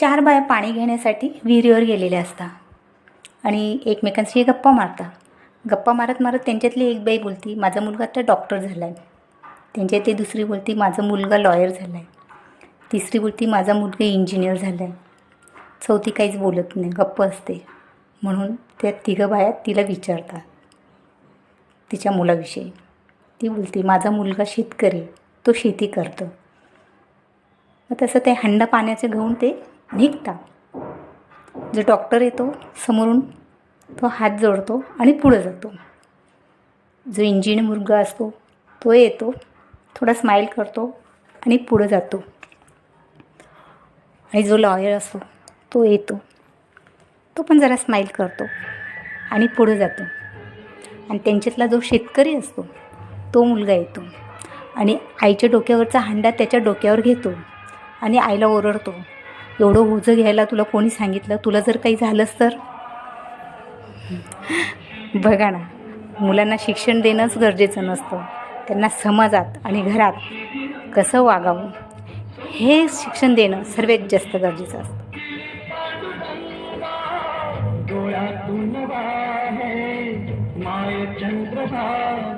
चार बाया पाणी घेण्यासाठी विहिरीवर गेलेल्या असतात आणि एकमेकांशी गप्पा मारतात गप्पा मारत मारत त्यांच्यातली एक बाई बोलती माझा मुलगा आता डॉक्टर झाला आहे त्यांच्या ते दुसरी बोलती माझा मुलगा लॉयर झाला आहे तिसरी बोलती माझा मुलगा इंजिनियर झाला आहे चौथी काहीच बोलत नाही गप्प असते. म्हणून त्या तिघं बाया तिला विचारतात. तिच्या मुलाविषयी. ती बोलते माझा मुलगा शेतकरी तो शेती करतो. मग तसं ते हंडा पाण्याचं घेऊन ते निघतात जो डॉक्टर येतो समोरून तो हात जोडतो आणि पुढं जातो. जो इंजिनियर मुलगा असतो तो येतो थोडा स्माईल करतो आणि पुढं जातो. आणि जो लॉयर असतो तो येतो. तो पण जरा स्माईल करतो आणि पुढं जातो. आणि त्यांच्यातला जो शेतकरी असतो तो मुलगा येतो. आणि आईच्या डोक्यावरचा हांडा त्याच्या डोक्यावर घेतो आणि आईला ओरडतो. एवढं ओझं घ्यायला तुला कोणी सांगितलं? तुला जर काही झालंच तर? बघा ना मुलांना शिक्षण देणंच गरजेचं नसतं. त्यांना समाजात आणि घरात कसं वागावं? हे शिक्षण देणं सर्वात जास्त गरजेचं असतं. माय चंद्रभा